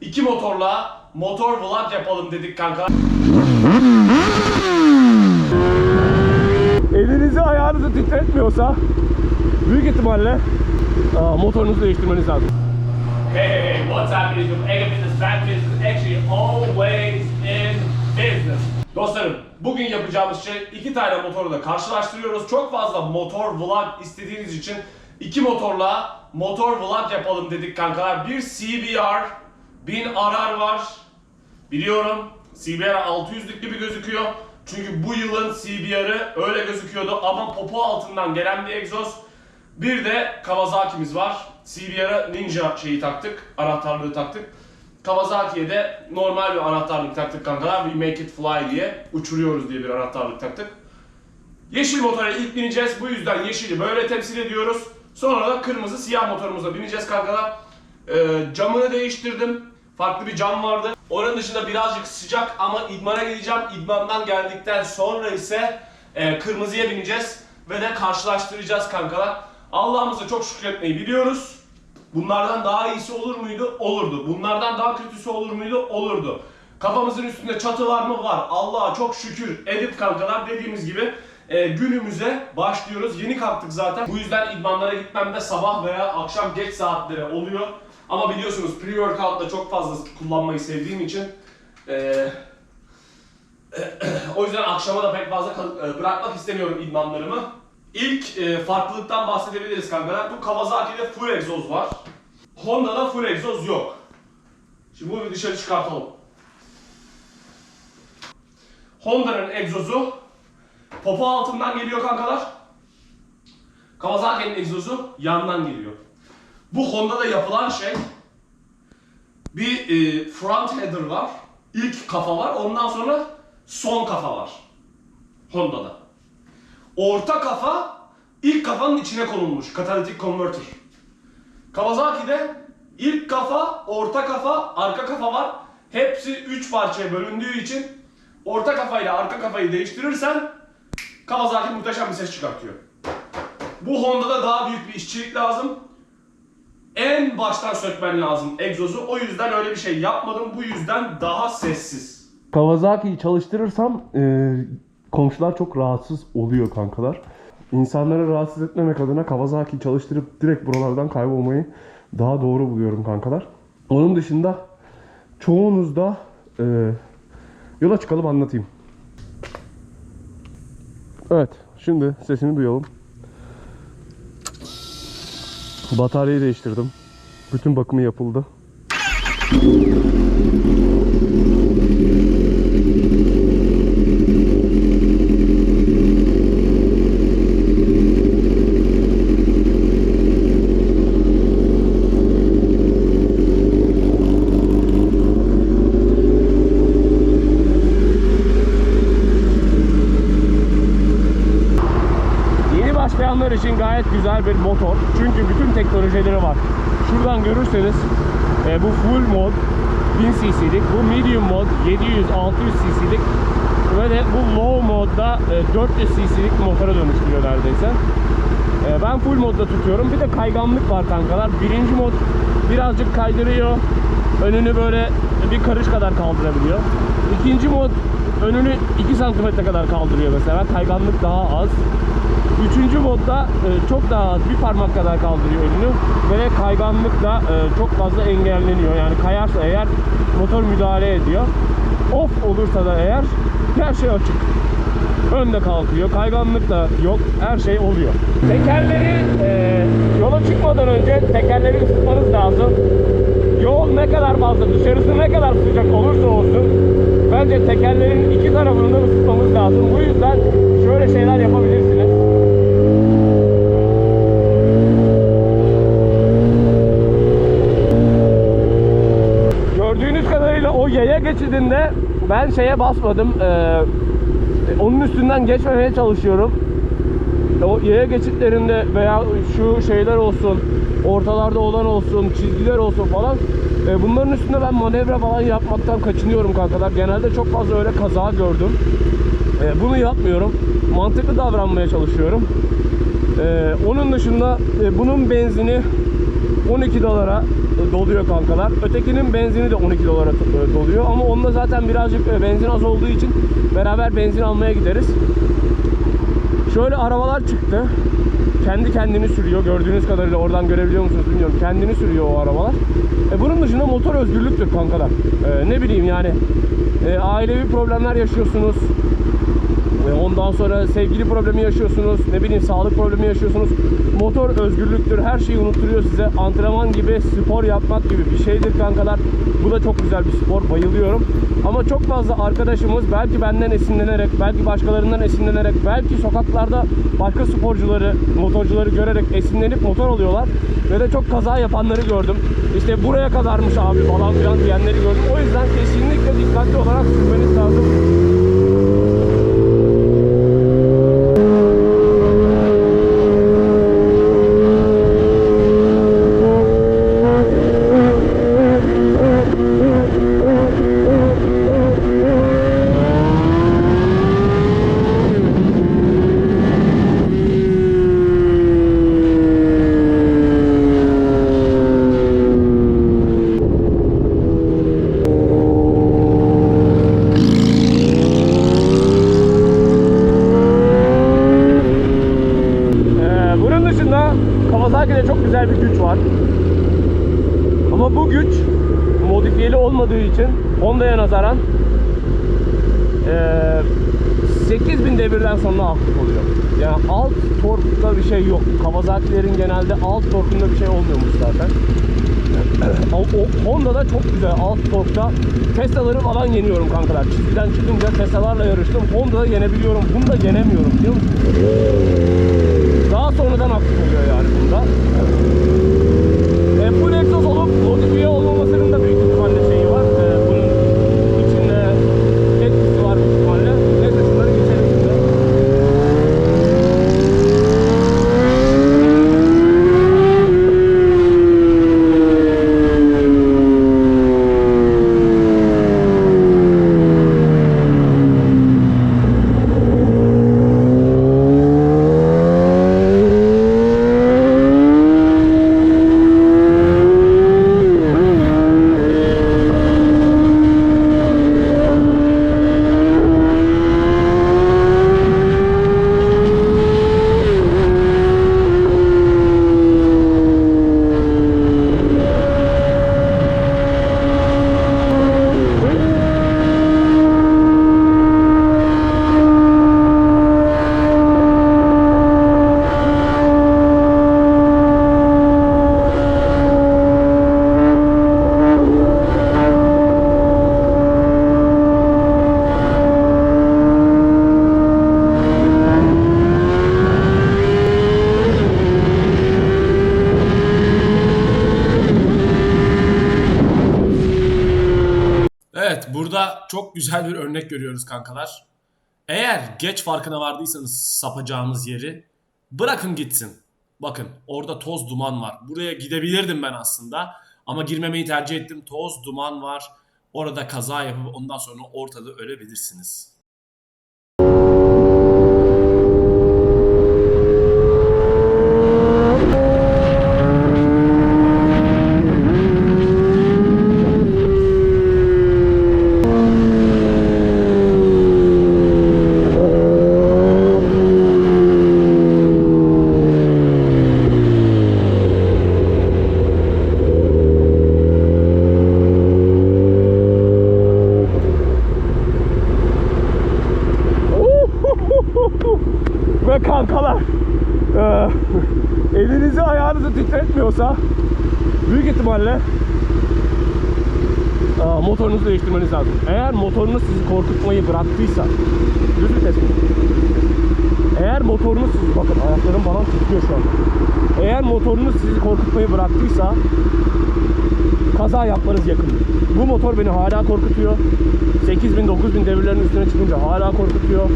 iki motorla motor vlog yapalım dedik kanka. Elinizi ayağınızı titretmiyorsa büyük ihtimalle aa, motorunuzu değiştirmeniz lazım. Hey, hey, hey, what's happening? Ega Business Bad Business actually always in business. Dostlarım, bugün yapacağımız şey iki tane motoru da karşılaştırıyoruz. Çok fazla motor vlog istediğiniz için iki motorla motor vlog yapalım dedik kankalar. Bir CBR 1000 RR var. Biliyorum CBR 600'lük gibi gözüküyor. Çünkü bu yılın CBR'ı öyle gözüküyordu ama popo altından gelen bir egzoz. Bir de Kawasaki'miz var. CBR'a Ninja şeyi taktık, anahtarlığı taktık. Kawasaki'ye de normal bir anahtarlık taktık kankalar. We make it fly diye, uçuruyoruz diye bir anahtarlık taktık. Yeşil motora ilk bineceğiz. Bu yüzden yeşili böyle temsil ediyoruz. Sonra da kırmızı siyah motorumuza bineceğiz kankalar. Ee, camını değiştirdim. Farklı bir cam vardı. Onun dışında birazcık sıcak ama idmana gideceğim. İdmandan geldikten sonra ise e, kırmızıya bineceğiz. Ve de karşılaştıracağız kankalar. Allah'ımıza çok şükretmeyi biliyoruz. Bunlardan daha iyisi olur muydu? Olurdu. Bunlardan daha kötüsü olur muydu? Olurdu. Kafamızın üstünde çatı var mı? Var. Allah'a çok şükür edip kankalar dediğimiz gibi e, günümüze başlıyoruz. Yeni kalktık zaten. Bu yüzden idmanlara gitmem de sabah veya akşam geç saatlere oluyor. Ama biliyorsunuz pre-workout da çok fazla kullanmayı sevdiğim için e, o yüzden akşama da pek fazla e, bırakmak istemiyorum idmanlarımı. İlk e, farklılıktan bahsedebiliriz kankalar. Bu Kawasaki'de full egzoz var. Honda'da full egzoz yok. Şimdi bunu bir dışarı çıkartalım. Honda'nın egzozu popo altından geliyor kankalar. Kawasaki'nin egzozu yandan geliyor. Bu Honda'da yapılan şey bir e, front header var. İlk kafa var. Ondan sonra son kafa var. Honda'da. Orta kafa ilk kafanın içine konulmuş. Katalitik converter. Kawasaki'de ilk kafa, orta kafa, arka kafa var. Hepsi 3 parçaya bölündüğü için orta kafayla arka kafayı değiştirirsen Kawasaki muhteşem bir ses çıkartıyor. Bu Honda'da daha büyük bir işçilik lazım. En baştan sökmen lazım egzozu. O yüzden öyle bir şey yapmadım. Bu yüzden daha sessiz. Kawasaki'yi çalıştırırsam e, komşular çok rahatsız oluyor kankalar. İnsanları rahatsız etmemek adına Kawasaki'yi çalıştırıp direkt buralardan kaybolmayı daha doğru buluyorum kankalar. Onun dışında çoğunuz da e, yola çıkalım anlatayım. Evet şimdi sesini duyalım. Bataryayı değiştirdim. Bütün bakımı yapıldı. Yeni başlayanlar için gayet güzel bir motor. Çünkü bütün teknolojileri var. Şuradan görürseniz e, bu full mod 1000 cc'lik, bu medium mod 700-600 cc'lik ve de bu low modda e, 400 cc'lik motora dönüştürüyor neredeyse. E, ben full modda tutuyorum. Bir de kayganlık var kankalar. Birinci mod birazcık kaydırıyor. Önünü böyle bir karış kadar kaldırabiliyor. İkinci mod önünü 2 santimetre kadar kaldırıyor mesela. Kayganlık daha az. Üçüncü modda e, çok daha az bir parmak kadar kaldırıyor önünü ve kayganlık da e, çok fazla engelleniyor. Yani kayarsa eğer motor müdahale ediyor. Off olursa da eğer her şey açık. Önde kalkıyor, kayganlık da yok, her şey oluyor. Tekerleri e, yola çıkmadan önce tekerleri ısıtmanız lazım. Yol ne kadar fazla, dışarısı ne kadar sıcak olursa olsun bence tekerlerin iki tarafını da ısıtmamız lazım. Bu yüzden şöyle şeyler yapabilirsiniz. Yaya geçidinde ben şeye basmadım. Ee, onun üstünden geçmemeye çalışıyorum. O yaya geçitlerinde veya şu şeyler olsun, ortalarda olan olsun, çizgiler olsun falan. e, bunların üstünde ben manevra falan yapmaktan kaçınıyorum kankalar. Genelde çok fazla öyle kaza gördüm. E, bunu yapmıyorum. Mantıklı davranmaya çalışıyorum. E, onun dışında e, bunun benzini 12 dolara e, doluyor kankalar. Ötekinin benzini de 12 dolara e, doluyor ama onda zaten birazcık e, benzin az olduğu için beraber benzin almaya gideriz. Şöyle arabalar çıktı. Kendi kendini sürüyor. Gördüğünüz kadarıyla oradan görebiliyor musunuz bilmiyorum. Kendini sürüyor o arabalar. E bunun dışında motor özgürlüktür kankalar. E, ne bileyim yani e, ailevi problemler yaşıyorsunuz. E, Ondan sonra sevgili problemi yaşıyorsunuz, ne bileyim sağlık problemi yaşıyorsunuz. Motor özgürlüktür, her şeyi unutturuyor size. Antrenman gibi, spor yapmak gibi bir şeydir kankalar. Bu da çok güzel bir spor, bayılıyorum. Ama çok fazla arkadaşımız belki benden esinlenerek, belki başkalarından esinlenerek, belki sokaklarda başka sporcuları, motorcuları görerek esinlenip motor alıyorlar. Ve de çok kaza yapanları gördüm. İşte buraya kadarmış abi falan filan diyenleri gördüm. O yüzden kesinlikle dikkatli olarak sürmeniz lazım. Ee, bunun dışında Kawasaki'de çok güzel bir güç var. Ama bu güç modifiyeli olmadığı için Honda'ya nazaran ee, 8000 devirden sonra aktif oluyor. Yani alt torkta bir şey yok. Kawasaki'lerin genelde alt torkunda bir şey olmuyormuş zaten. O, o Honda'da çok güzel alt torkta Tesla'ları falan yeniyorum kankalar. Çizgiden çıkınca Tesla'larla yarıştım. Honda'da yenebiliyorum. Bunda yenemiyorum biliyor musun? Daha sonradan aktif oluyor yani bunda. E, full egzoz olup modifiye olmamasının da büyük ihtimalle şeyi var. E, bunun içinde etkisi var büyük ihtimalle. Neyse şunları geçelim şimdi. Evet burada çok güzel bir örnek görüyoruz kankalar. Eğer geç farkına vardıysanız sapacağımız yeri bırakın gitsin. Bakın orada toz duman var. Buraya gidebilirdim ben aslında ama girmemeyi tercih ettim. Toz duman var. Orada kaza yapıp ondan sonra ortada ölebilirsiniz. Ve kankalar eee, elinizi ayağınızı titretmiyorsa büyük ihtimalle aa, motorunuzu değiştirmeniz lazım. Eğer motorunuz sizi korkutmayı bıraktıysa düz vites mi? Eğer motorunuz sizi bakın ayaklarım falan titriyor şu an. Eğer motorunuz sizi korkutmayı bıraktıysa kaza yapmanız yakın. Bu motor beni hala korkutuyor. 8000 9000 devirlerin üstüne çıkınca hala korkutuyor.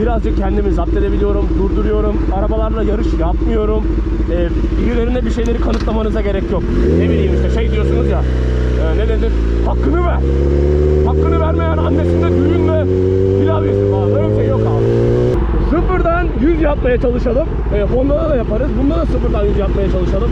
Birazcık kendimi zapt edebiliyorum, durduruyorum. Arabalarla yarış yapmıyorum. Ee, birilerine bir şeyleri kanıtlamanıza gerek yok. Ne bileyim işte şey diyorsunuz ya. e, ne nedir? Hakkını ver. Hakkını vermeyen annesinde düğünle pilav yesin falan. Böyle bir şey yok abi. Sıfır sıfırdan 100 yapmaya çalışalım. E, Honda'da da yaparız. Bunda da sıfırdan 100 yapmaya çalışalım.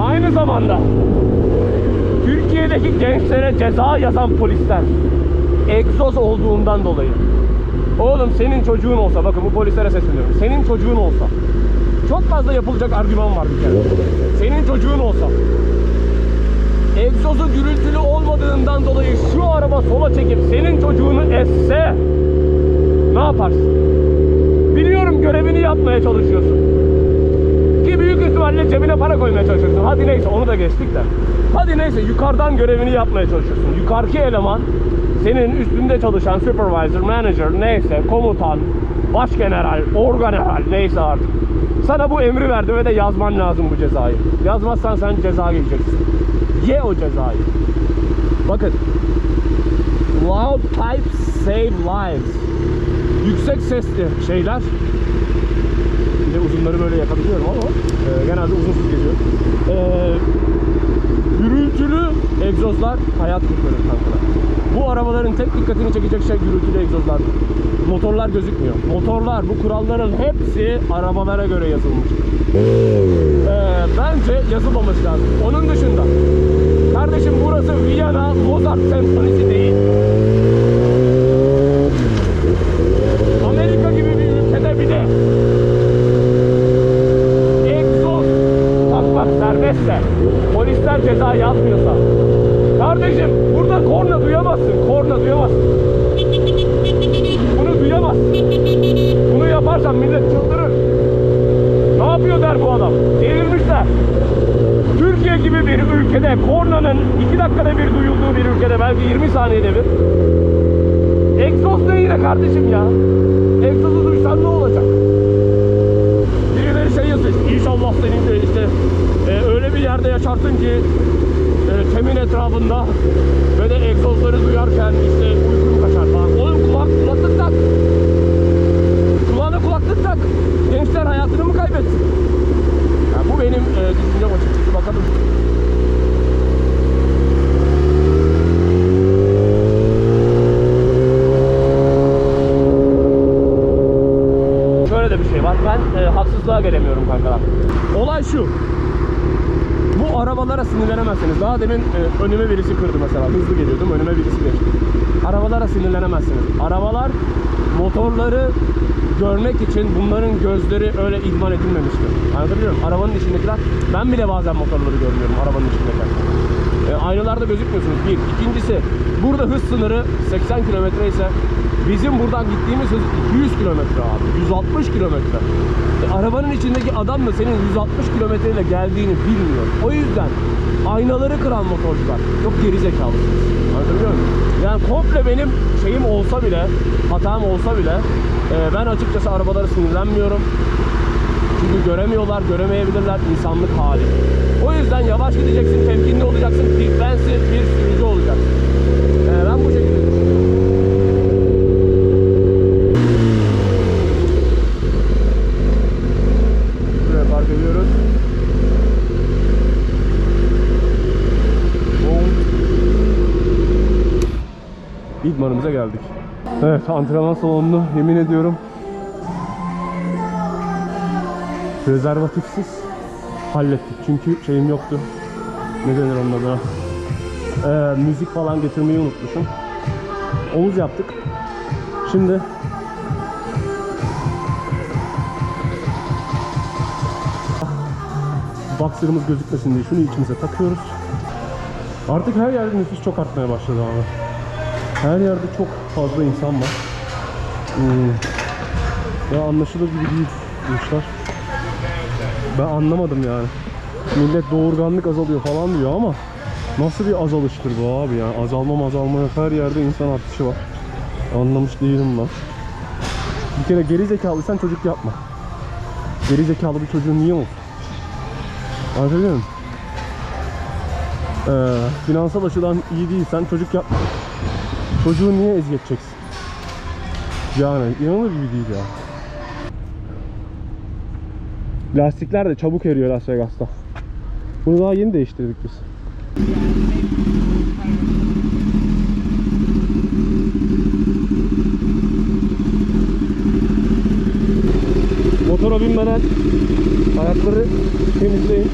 Aynı zamanda Türkiye'deki gençlere ceza yazan polisler egzoz olduğundan dolayı. Oğlum senin çocuğun olsa, bakın bu polislere sesleniyorum. Senin çocuğun olsa. Çok fazla yapılacak argüman var bir kere. Senin çocuğun olsa. Egzozu gürültülü olmadığından dolayı şu araba sola çekip senin çocuğunu esse ne yaparsın? Biliyorum görevini yapmaya çalışıyorsun. Ki büyük ihtimalle cebine para koymaya çalışıyorsun. Hadi neyse onu da geçtik de. Hadi neyse yukarıdan görevini yapmaya çalışıyorsun. Yukarıki eleman senin üstünde çalışan supervisor, manager neyse komutan, başgeneral, orgeneral neyse artık. Sana bu emri verdi ve de yazman lazım bu cezayı. Yazmazsan sen ceza yiyeceksin. Ye o cezayı. Bakın. Loud pipes save lives. Yüksek sesli şeyler bir de uzunları böyle yakabiliyorum ama e, genelde uzunsuz geziyor. E, gürültülü egzozlar hayat kurtarır kankalar. Bu arabaların tek dikkatini çekecek şey gürültülü egzozlar. Motorlar gözükmüyor. Motorlar, bu kuralların hepsi arabalara göre yazılmış. E, bence yazılmaması lazım. Onun dışında, kardeşim burası Viyana Mozart senfonisi değil. Amerika gibi bir ülkede bile egzoz takmak serbestse, polisler ceza yazmıyorsa, kardeşim burada korna duyamazsın, korna duyamazsın. Bunu duyamazsın. Bunu yaparsan millet çıldırır. Ne yapıyor der bu adam? Delirmişler. Türkiye gibi bir ülkede kornanın 2 dakikada bir duyulduğu bir ülkede belki 20 saniyede bir egzoz ne yine kardeşim ya? Egzozu duysan ne olacak? Birileri şey yazıyor. İnşallah senin de işte e, öyle bir yerde yaşarsın ki e, temin etrafında ve de egzozları duyarken işte uykun kaçar falan. Oğlum kulak, kulaklık tak. Kulağına kulaklık tak. Gençler hayatını mı kaybetsin? Ya bu benim e, düşüncem açıkçası. Bakalım. Şöyle de bir şey var. Ben e, haksızlığa gelemiyorum kankalar. Olay şu. Bu arabalara sinirlenemezsiniz. Daha demin e, önüme birisi kırdı mesela. Hızlı geliyordum. Önüme birisi geçti. Arabalara sinirlenemezsiniz. Arabalar motorları görmek için bunların gözleri öyle idman edilmemiştir. Anlatabiliyor muyum? Arabanın içindekiler ben bile bazen motorları görmüyorum arabanın içindekiler. E, aynalarda gözükmüyorsunuz. Bir. İkincisi burada hız sınırı 80 kilometre ise bizim buradan gittiğimiz hız 200 kilometre abi. 160 kilometre. E, arabanın içindeki adam da senin 160 kilometreyle geldiğini bilmiyor. O yüzden aynaları kıran motorcular çok geri zekalı. Anlatabiliyor muyum? Yani komple benim şeyim olsa bile, hatam olsa bile e, ben açıkçası arabalara sinirlenmiyorum. Çünkü göremiyorlar, göremeyebilirler insanlık hali. O yüzden yavaş gideceksin, temkinli olacaksın, defensif bir sürücü olacaksın. Ee, ben bu şekilde düşünüyorum. Buraya park ediyoruz. Boom. İdmanımıza geldik. Evet, antrenman salonunu yemin ediyorum rezervatifsiz hallettik. Çünkü şeyim yoktu. Ne denir onun adına? Ee, müzik falan getirmeyi unutmuşum. Omuz yaptık. Şimdi boxer'ımız gözükmesin diye şunu içimize takıyoruz. Artık her yerde nüfus çok artmaya başladı abi. Her yerde çok fazla insan var. Hmm. Ya anlaşılır gibi değil bu işler. Ben anlamadım yani. Millet doğurganlık azalıyor falan diyor ama nasıl bir azalıştır bu abi ya? Azalma azalma yok. Her yerde insan artışı var. Anlamış değilim ben. Bir kere geri zekalıysan çocuk yapma. Geri zekalı bir çocuğun niye olsun? Anlatabiliyor muyum? Ee, finansal açıdan iyi değilsen çocuk yapma. Çocuğu niye eziyet çeksin? Yani inanılır gibi değil ya. Lastikler de çabuk eriyor Las Vegas'ta. Bunu daha yeni değiştirdik biz. Motora binmeden ayakları temizleyin.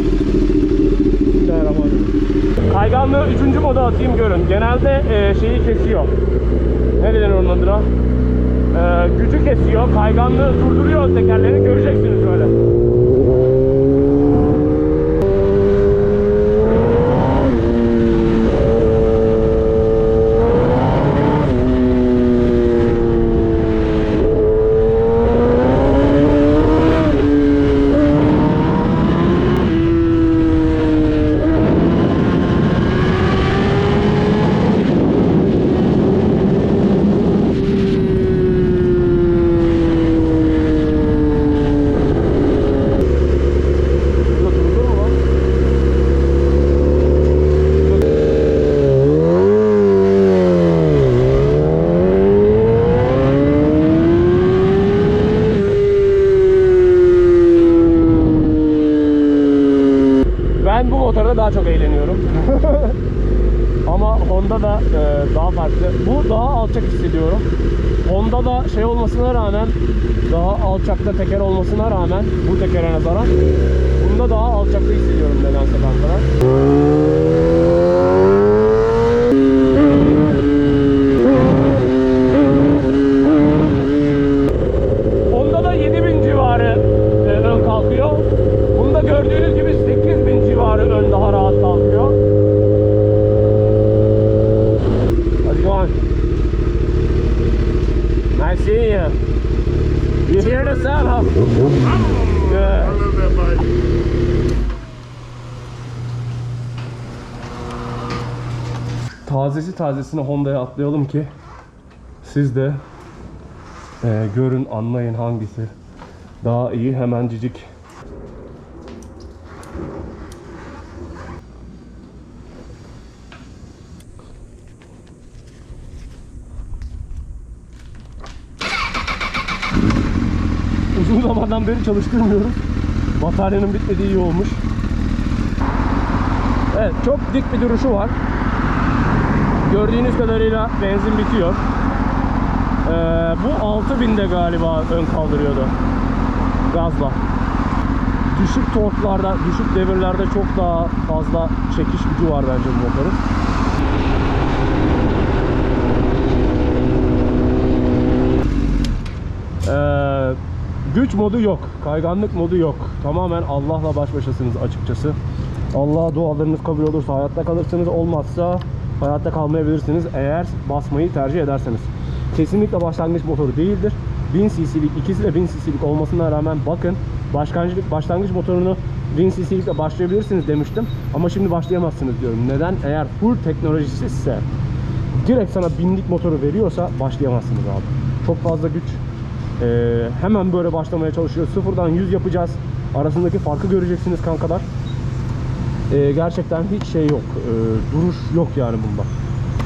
Bismillahirrahmanirrahim. Kayganlığı 3. moda atayım görün. Genelde e, şeyi kesiyor. Ne denir onun adına? E, gücü kesiyor. Kayganlığı durduruyor tekerlerini. Göreceksiniz öyle. Burada durulur mu lan? Ben bu motorda daha çok eğleniyorum. Ama Honda da e, daha farklı. Bu daha alçak hissediyorum. Honda da şey olmasına rağmen daha alçakta teker olmasına rağmen bu tekere nazaran bunda daha alçakta hissediyorum nedense kankalar. Honda'da 7000 civarı e, ön kalkıyor. Bunda gördüğünüz gibi 8000 civarı ön daha rahat kalkıyor. Hadi go on. Nice seeing you. You hear the sound, huh? Good. Tazesi tazesine Honda'ya atlayalım ki siz de e, görün anlayın hangisi daha iyi hemencik. Uzun zamandan beri çalıştırmıyoruz. Bataryanın bitmediği iyi olmuş. Evet çok dik bir duruşu var. Gördüğünüz kadarıyla benzin bitiyor. Ee, bu 6000'de galiba ön kaldırıyordu. Gazla. Düşük torklarda, düşük devirlerde çok daha fazla çekiş gücü var bence bu motorun. Ee, güç modu yok. Kayganlık modu yok. Tamamen Allah'la baş başasınız açıkçası. Allah dualarınız kabul olursa hayatta kalırsınız. Olmazsa hayatta kalmayabilirsiniz eğer basmayı tercih ederseniz. Kesinlikle başlangıç motoru değildir. 1000 cc'lik ikisi de 1000 cc'lik olmasına rağmen bakın başlangıç, başlangıç motorunu 1000 cc'likle başlayabilirsiniz demiştim. Ama şimdi başlayamazsınız diyorum. Neden? Eğer full teknolojisizse direkt sana binlik motoru veriyorsa başlayamazsınız abi. Çok fazla güç. Ee, hemen böyle başlamaya çalışıyor. Sıfırdan 100 yapacağız. Arasındaki farkı göreceksiniz kankalar. Ee, gerçekten hiç şey yok. Ee, duruş yok yani bunda.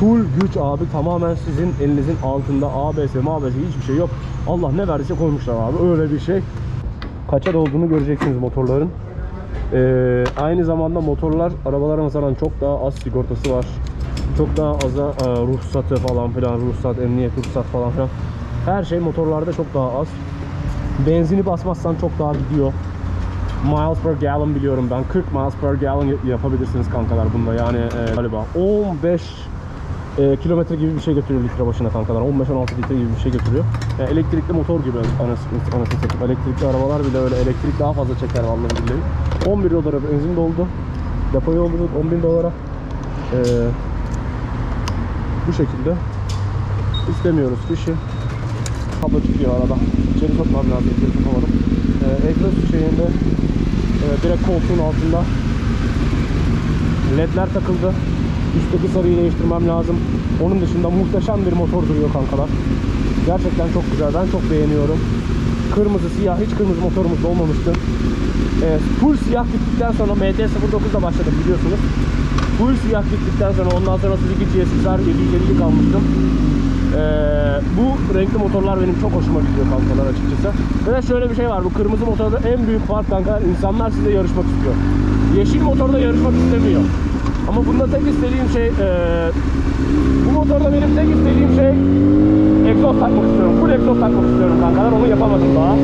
Full güç abi tamamen sizin elinizin altında ABS, MABS hiçbir şey yok. Allah ne verdiyse koymuşlar abi öyle bir şey. Kaça olduğunu göreceksiniz motorların. Ee, aynı zamanda motorlar arabalara nazaran çok daha az sigortası var. Çok daha aza e, ruhsatı falan filan, ruhsat, emniyet ruhsat falan filan. Her şey motorlarda çok daha az. Benzini basmazsan çok daha gidiyor. Miles per gallon biliyorum ben. 40 miles per gallon yapabilirsiniz kankalar bunda. Yani e, galiba 15 e, kilometre gibi bir şey götürüyor litre başına kankalar. 15-16 litre gibi bir şey götürüyor. Yani elektrikli motor gibi anasını, anasını satayım. Elektrikli arabalar bile öyle elektrik daha fazla çeker vallahi billahi. 11 dolara benzin doldu. Depoyu doldurduk 10 bin dolara. E, bu şekilde istemiyoruz fişi. Kablo çıkıyor arada. İçeri sokmam lazım. İçeri sokamadım. Ee, egzoz şeyinde e, direkt koltuğun altında ledler takıldı. Üstteki sarıyı değiştirmem lazım. Onun dışında muhteşem bir motor duruyor kankalar. Gerçekten çok güzel. Ben çok beğeniyorum. Kırmızı, siyah. Hiç kırmızı motorumuz olmamıştı. Ee, full siyah gittikten sonra MT-09'da başladım biliyorsunuz. Full siyah gittikten sonra ondan sonra Suzuki GSXR 750 kalmıştım. Ee, bu renkli motorlar benim çok hoşuma gidiyor kankalar açıkçası. Ve şöyle bir şey var. Bu kırmızı motorda en büyük fark kanka insanlar size yarışmak istiyor. Yeşil motorda yarışmak istemiyor. Ama bunda tek istediğim şey ee, bu motorda benim tek istediğim şey egzoz takmak istiyorum. Full egzoz takmak istiyorum kankalar. Onu yapamadım daha.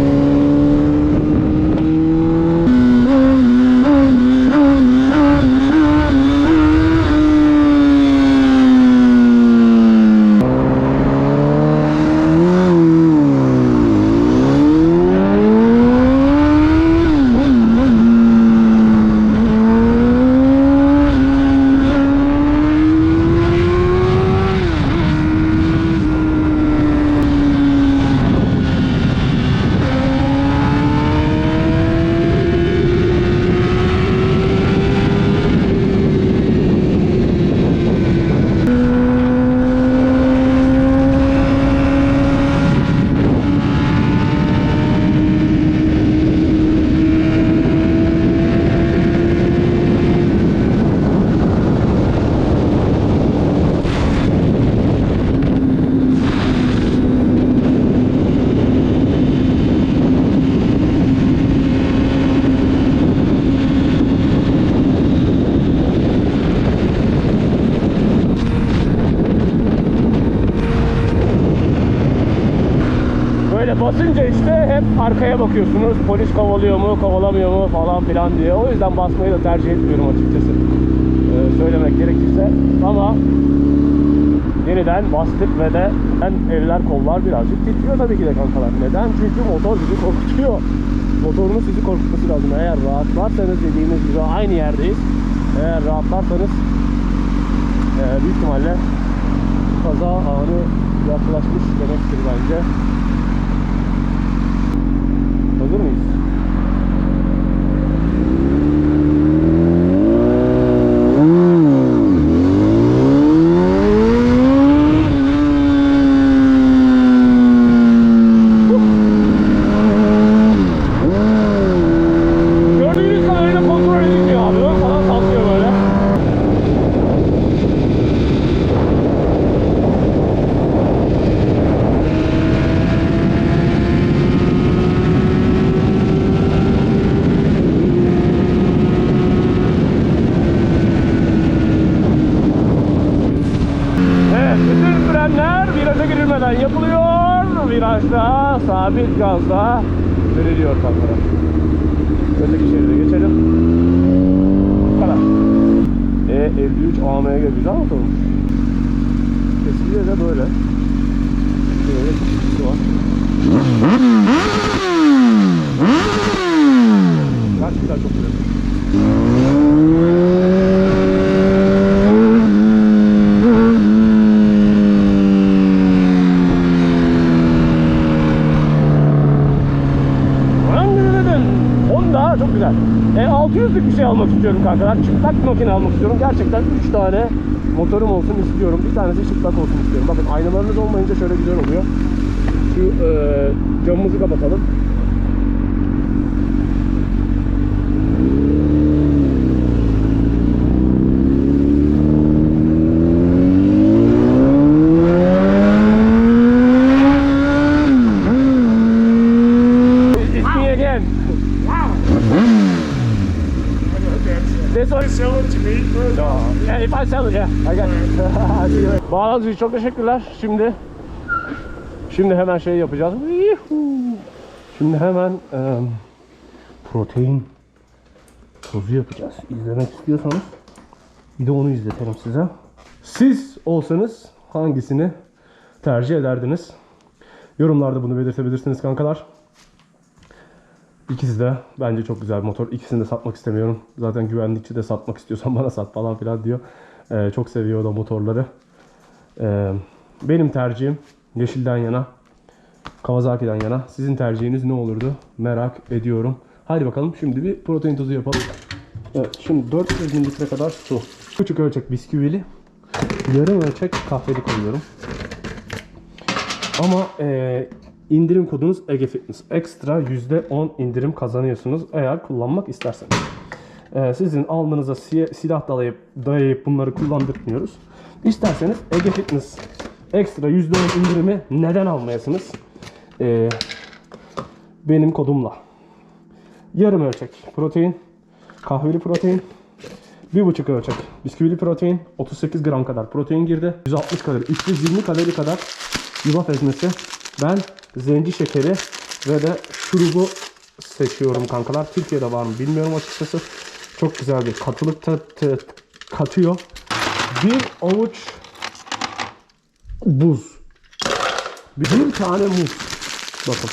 Böyle basınca işte hep arkaya bakıyorsunuz. Polis kovalıyor mu, kovalamıyor mu falan filan diye. O yüzden basmayı da tercih etmiyorum açıkçası. Ee, söylemek gerekirse. Ama yeniden bastık ve de ben eller kollar birazcık titriyor tabii ki de kankalar. Neden? Çünkü motor bizi korkutuyor. Motorunuz sizi korkutması lazım. Eğer rahatlarsanız dediğimiz gibi aynı yerdeyiz. Eğer rahatlarsanız e, büyük ihtimalle kaza anı yaklaşmış demektir bence. Hazır mıyız? Gördüğünüz kadarıyla kontrol edilmiyor abi. Ön falan sallıyor böyle. Evet, bütün frenler viraja girilmeden yapılıyor. Virajda, sabit gazda veriliyor kankalar. Öteki şeride geçelim. Bu kadar. E 53 AMG güzel motormuş. Kesinlikle de böyle. Böyle bir şey var. Gerçekten çok güzel. Honda çok güzel. 600'lük bir şey almak istiyorum kankalar. Çıplak bir makine almak istiyorum. Gerçekten 3 tane motorum olsun istiyorum. Bir tanesi çıplak olsun istiyorum. Bakın aynalarınız olmayınca şöyle güzel oluyor. Şu e, camımızı kapatalım. İçin çok teşekkürler. Şimdi şimdi hemen şey yapacağız. Şimdi hemen em, protein tozu yapacağız. İzlemek istiyorsanız bir de onu izletelim size. Siz olsanız hangisini tercih ederdiniz? Yorumlarda bunu belirtebilirsiniz kankalar. İkisi de bence çok güzel bir motor. İkisini de satmak istemiyorum. Zaten güvenlikçi de satmak istiyorsan bana sat falan filan diyor. Ee, çok seviyor da motorları. Ee, benim tercihim yeşilden yana. Kawasaki'den yana. Sizin tercihiniz ne olurdu? Merak ediyorum. Hadi bakalım şimdi bir protein tozu yapalım. Evet şimdi 400 mililitre kadar su. Küçük ölçek bisküvili. Yarım ölçek kahveli koyuyorum. Ama e, indirim kodunuz Ege. Ekstra %10 indirim kazanıyorsunuz eğer kullanmak isterseniz. E, sizin alnınıza si- silah dalayıp, dayayıp bunları kullandırmıyoruz. İsterseniz Ege Fitness ekstra %10 indirimi neden almayasınız? Ee, benim kodumla. Yarım ölçek protein, kahveli protein, bir buçuk ölçek bisküvili protein, 38 gram kadar protein girdi. 160 kalori, 320 kalori kadar yulaf ezmesi. Ben zenci şekeri ve de şurubu seçiyorum kankalar. Türkiye'de var mı bilmiyorum açıkçası. Çok güzel bir katılık katıyor. Bir avuç buz. Bir tane muz. Bakın.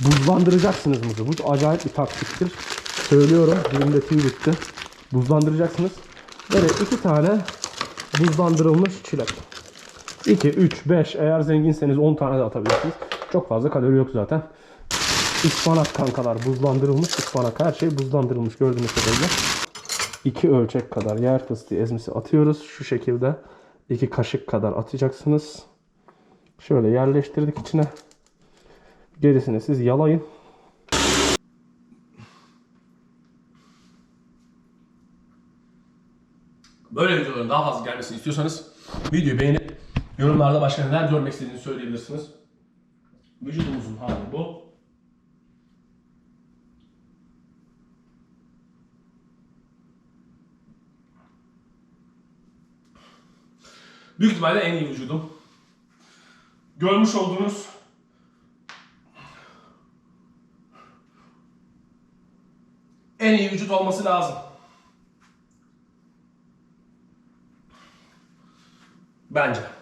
Buzlandıracaksınız muzu. Bu acayip bir taktiktir. Söylüyorum. Dilimde tüy bitti. Buzlandıracaksınız. Böyle iki tane buzlandırılmış çilek. 2, 3, 5 eğer zenginseniz 10 tane de atabilirsiniz. Çok fazla kalori yok zaten. Ispanak kankalar buzlandırılmış ıspanak her şey buzlandırılmış gördüğünüz kadarıyla. 2 ölçek kadar yer fıstığı ezmesi atıyoruz. Şu şekilde 2 kaşık kadar atacaksınız. Şöyle yerleştirdik içine. Gerisini siz yalayın. Böyle videoların daha fazla gelmesini istiyorsanız videoyu beğenip yorumlarda başka neler görmek istediğinizi söyleyebilirsiniz. Vücudumuzun hali bu. Büyük ihtimalle en iyi vücudum. Görmüş olduğunuz en iyi vücut olması lazım. Bence.